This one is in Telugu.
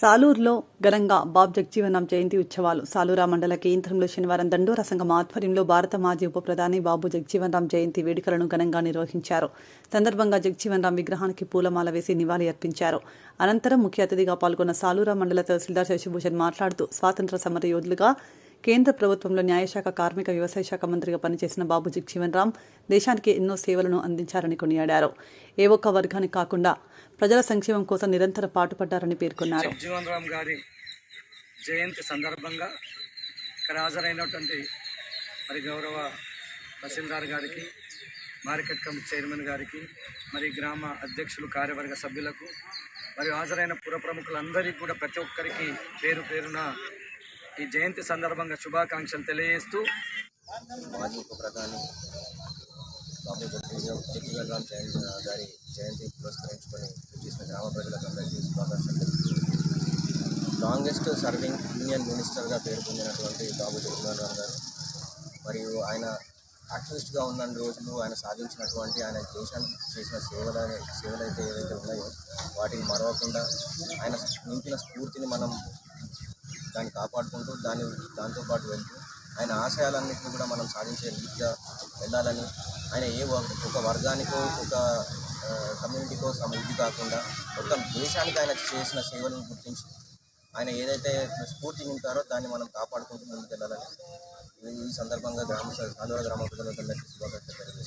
సాలూరులో ఘనంగా బాబ్ జగ్జీవన్ జయంతి ఉత్సవాలు. సాలూరా మండల కేంద్రంలో శనివారం దండోర సంఘం ఆధ్వర్యంలో భారత మాజీ ఉప ప్రధాని బాబు జగ్జీవన్రాం జయంతి వేడుకలను ఘనంగా నిర్వహించారు. సందర్భంగా జగ్జీవన్ రామ్ విగ్రహానికి పూలమాల వేసి నివాళి అర్పించారు. అనంతరం ముఖ్య అతిథిగా పాల్గొన్న సాలూరా మండల తహసీల్దార్ శశిభూషణ్ మాట్లాడుతూ స్వాతంత్ర సమర యోధులుగా కేంద్ర ప్రభుత్వంలో న్యాయశాఖ కార్మిక వ్యవసాయ శాఖ మంత్రిగా పనిచేసిన బాబు జగ్జీవన్ రామ్ దేశానికి ఎన్నో సేవలను అందించారని కొనియాడారు. ఏ ఒక్క వర్గానికి కాకుండా ప్రజల సంక్షేమం కోసం నిరంతర పాటుపడ్డారని పేర్కొన్నారు. జగ్జీవన్ రామ్ గారి జయంతి సందర్భంగా ఇక్కడ హాజరైనటువంటి మరి గౌరవ తహసీల్దార్ గారికి మార్కెట్ కమిటీ చైర్మన్ గారికి మరి గ్రామ అధ్యక్షులు కార్యవర్గ సభ్యులకు మరియు హాజరైన పుర ప్రముఖులందరికీ కూడా ప్రతి ఒక్కరికి పేరు పేరున ఈ జయంతి సందర్భంగా శుభాకాంక్షలు తెలియజేస్తూ మాజీ ఉప ప్రధాని బాబు జగజీవన్ రామ్ గారి జయంతి పురస్కరించుకొని చేసిన గ్రామ ప్రజలకు అందరికీ శుభాకాంక్షలు లాంగెస్ట్ సర్వింగ్ యూనియన్ మినిస్టర్గా పేరు పొందినటువంటి బాబు జగజీవన్ రామ్ గారు మరియు ఆయన యాక్టివిస్ట్గా ఉన్న రోజులు ఆయన సాధించినటువంటి ఆయన దేశానికి చేసిన సేవలు సేవలు అయితే ఏవైతే ఉన్నాయో వాటిని మరవకుండా ఆయన నింపిన స్ఫూర్తిని మనం దాన్ని కాపాడుకుంటూ దాని దాంతోపాటు వెళ్తూ ఆయన ఆశయాలన్నింటినీ కూడా మనం సాధించే రీతిగా వెళ్ళాలని ఆయన ఏ ఒక వర్గానికో ఒక కమ్యూనిటీకో సమ ఇది కాకుండా మొత్తం దేశానికి ఆయన చేసిన సేవలను గుర్తించి ఆయన ఏదైతే స్ఫూర్తి నింపారో దాన్ని మనం కాపాడుకుంటూ ముందుకు వెళ్ళాలని ఈ- సందర్భంగా గ్రామ సాధువుల గ్రామ ప్రజలకు శుభాకాంక్షలు